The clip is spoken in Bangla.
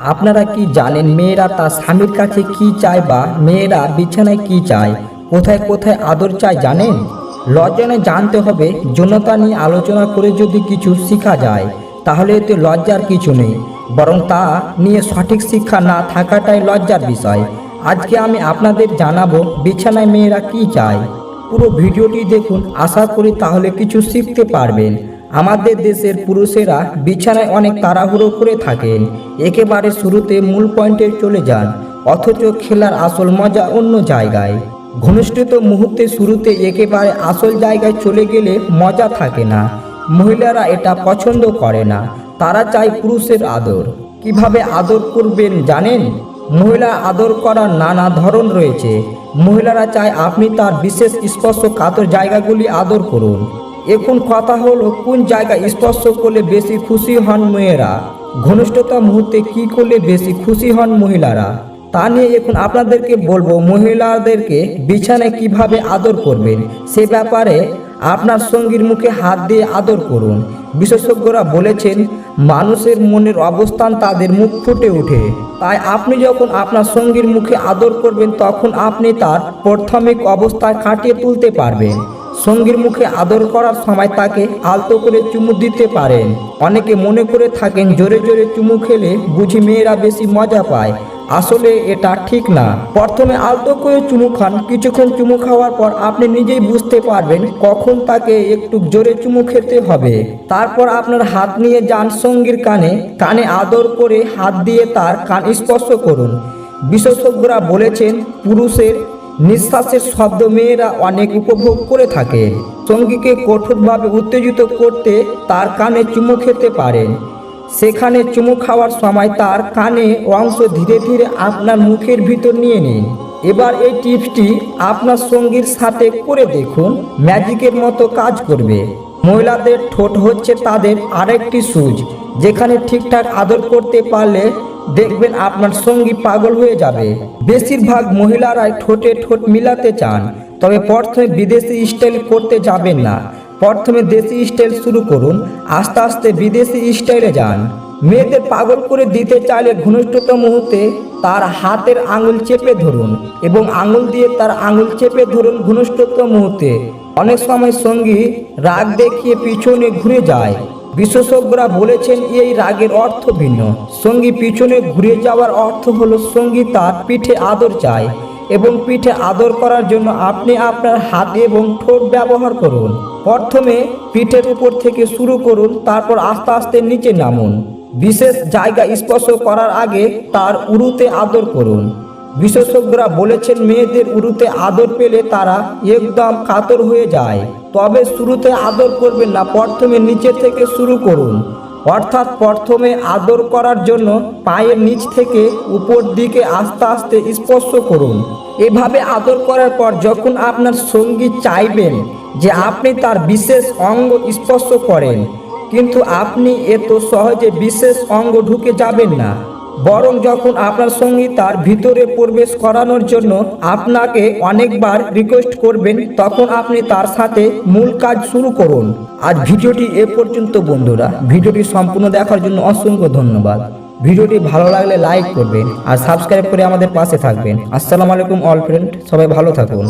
আপনারা কি জানেন মেয়েরা তার স্বামীর কাছে কি চায় বা মেয়েরা বিছানায় কি চায়? কোথায় কোথায় আদর চায় জানেন? লজ্জানে জানতে হবে, যৌনতা নিয়ে আলোচনা করে যদি কিছু শেখা যায়, তাহলে এতে লজ্জার কিছু নেই। বরং তা নিয়ে সঠিক শিক্ষা না থাকাটাই লজ্জার বিষয়। আজকে আমি আপনাদের জানাব বিছানায় মেয়েরা কি চায়। পুরো ভিডিওটি দেখুন, আশা করি তাহলে কিছু শিখতে পারবেন। আমাদের দেশের পুরুষেরা বিছানায় অনেক তাড়াহুড়ো করে থাকেন। একেবারে শুরুতে মূল পয়েন্টে চলে যান, অথচ খেলার আসল মজা অন্য জায়গায়। ঘনিষ্ঠিত মুহূর্তে শুরুতে একেবারে আসল জায়গায় চলে গেলে মজা থাকে না। মহিলারা এটা পছন্দ করে না, তারা চায় পুরুষের আদর। কীভাবে আদর করবেন জানেন? মহিলা আদর করার নানা ধরন রয়েছে। মহিলারা চায় আপনি তার বিশেষ স্পর্শ কাতর জায়গাগুলি আদর করুন। এখন কথা হলো, কোন জায়গায় স্পর্শ করলে বেশি খুশি হন মেয়েরা? ঘনিষ্ঠতা মুহূর্তে কি করলে বেশি খুশি হন মহিলারা? তা নিয়ে এখন আপনাদেরকে বলব, মহিলাদেরকে বিছানায় কীভাবে আদর করবেন? সে ব্যাপারে আপনার সঙ্গীর মুখে হাত দিয়ে আদর করুন। বিশেষজ্ঞরা বলেছেন, মানুষের মনের অবস্থান তাদের মুখ ফুটে ওঠে। তাই আপনি যখন আপনার সঙ্গীর মুখে আদর করবেন, তখন আপনি তার প্রাথমিক অবস্থায় কাটিয়ে তুলতে পারবেন। সঙ্গীর মুখে আদর করার সময় তাকে আলতো করে চুমু দিতে পারেন। অনেকে মনে করে থাকেন জোরে জোরে চুমু খেলে বুঝি মেয়েরা বেশি মজা পায়। আসলে এটা ঠিক না। প্রথমে আলতো করে চুমু খান, কিছুক্ষণ চুমু খাওয়ার পর আপনি নিজেই বুঝতে পারবেন কখন তাকে একটু জোরে চুমু খেতে হবে। তারপর আপনার হাত নিয়ে যান সঙ্গীর কানে। কানে আদর করে হাত দিয়ে তার কান স্পর্শ করুন। বিশেষজ্ঞরা বলেছেন, পুরুষের নিঃশ্বাসের শব্দ মেয়েরা অনেক উপভোগ করে থাকে। সঙ্গীকে কঠোরভাবে উত্তেজিত করতে তার কানে চুমু খেতে পারেন সেখানে চুমু খাওয়ার সময় তার কানে অংশ ধীরে ধীরে আপনার মুখের ভিতর নিয়ে নিন। এবার এই টিপসটি আপনার সঙ্গীর সাথে করে দেখুন। ম্যাজিকের মতো কাজ করবে। মহিলাদের ঠোঁট হচ্ছে তাদের আরেকটি সুজ যেখানে ঠিকঠাক আদর করতে পারলে দেখবেন আপনার সঙ্গী পাগল হয়ে যাবে। বেশিরভাগ মহিলারাই ঠোঁটে ঠোঁট মিলাতে চান, তবে প্রথমে বিদেশি স্টাইল করতে যাবেন না। প্রথমে দেশি স্টাইল শুরু করুন, আস্তে আস্তে বিদেশি স্টাইলে যান। মেয়েদের পাগল করে দিতে চাইলে ঘনিষ্ঠতা মুহূর্তে তার হাতের আঙুল চেপে ধরুন এবং আঙুল দিয়ে তার আঙুল চেপে ধরুন ঘনিষ্ঠতা মুহূর্তে। অনেক সময় সঙ্গী রাগ দেখিয়ে পিছনে ঘুরে যায়। বিশেষজ্ঞরা বলেছেন, এই রাগের অর্থ ভিন্ন। সঙ্গী পিছনে ঘুরে যাওয়ার অর্থ হলো সঙ্গী তার পিঠে আদর চায় এবং পিঠে আদর করার জন্য আপনি আপনার হাত এবং ঠোঁট ব্যবহার করুন। প্রথমে পিঠের উপর থেকে শুরু করুন, তারপর আস্তে আস্তে নিচে নামুন। বিশেষ জায়গা স্পর্শ করার আগে তার উরুতে আদর করুন। বিশেষজ্ঞরা বলেছেন, মেয়েদের উরুতে আদর পেলে তারা একদম কাতর হয়ে যায়। তবে শুরুতে আদর করবেন না, প্রথমে নিচে থেকে শুরু করুন। অর্থাৎ প্রথমে আদর করার জন্য পায়ের নিচ থেকে উপর দিকে আস্তে আস্তে স্পর্শ করুন। এভাবে আদর করার পর যখন আপনার সঙ্গী চাইবেন যে আপনি তার বিশেষ অঙ্গ স্পর্শ করেন, কিন্তু আপনি এত সহজে বিশেষ অঙ্গ ঢুকে যাবেন না। বরং যখন আপনার সঙ্গী তার ভিতরে প্রবেশ করানোর জন্য আপনাকে অনেকবার রিকোয়েস্ট করবেন, তখন আপনি তার সাথে মূল কাজ শুরু করুন। আজ ভিডিওটি এ পর্যন্ত বন্ধুরা, ভিডিওটি সম্পূর্ণ দেখার জন্য অসংখ্য ধন্যবাদ। ভিডিওটি ভালো লাগলে লাইক করবেন আর সাবস্ক্রাইব করে আমাদের পাশে থাকবেন। আসসালামু আলাইকুম অল ফ্রেন্ড সবাই ভালো থাকুন।